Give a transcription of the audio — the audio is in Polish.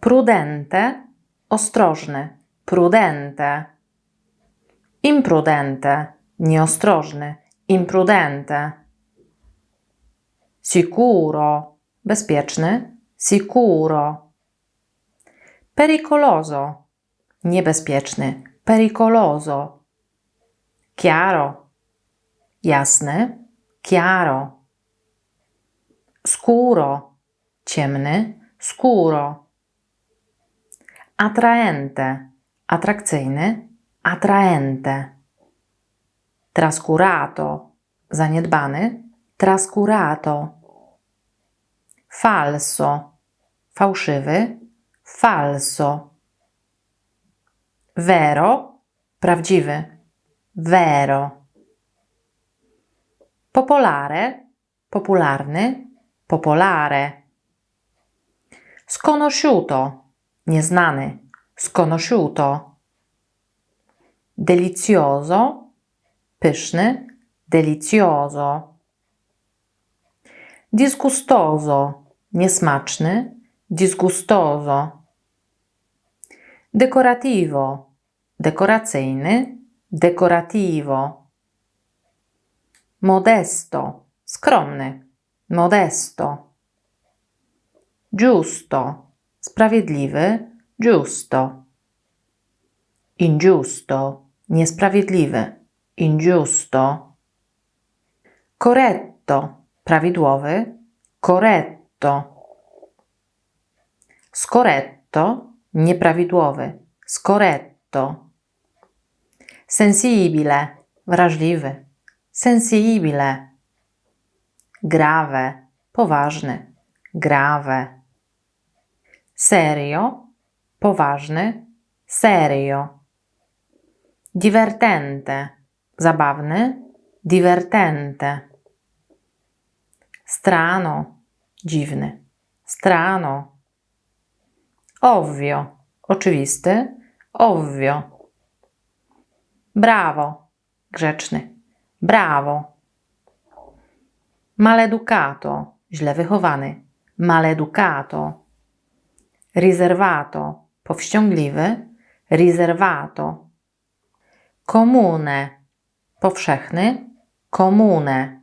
Prudente, ostrożny. Prudente. Imprudente, nieostrożny. Imprudente. Sicuro, bezpieczny. Sicuro. Pericoloso, niebezpieczny. Pericoloso. Chiaro, jasny. Chiaro. Scuro, ciemny. Scuro. Attraente, atrakcyjny. Attraente. Trascurato, zaniedbany. Trascurato. Falso, fałszywy. Falso. Vero, prawdziwy. Vero. Popolare, popularny. Popolare. Sconosciuto, nieznany. Sconosciuto. Delizioso, pyszny. Delizioso. Disgustoso, niesmaczny. Disgustoso. Decorativo, dekoracyjny. Decorativo. Modesto, skromny. Modesto. Giusto, sprawiedliwy. Giusto. Ingiusto, niesprawiedliwy. Ingiusto. Corretto, prawidłowy. Corretto. Scoretto, nieprawidłowy. Scoretto. Sensibile, wrażliwy. Sensibile. Grave, poważny. Grave. Serio, poważny. Serio. Divertente, zabawny. Divertente. Strano, dziwny. Strano. Ovvio, oczywisty. Ovvio. Brawo, grzeczny. Brawo. Maleducato, źle wychowany. Maleducato. Riservato, powściągliwy. Riservato. Comune, powszechny. Comune.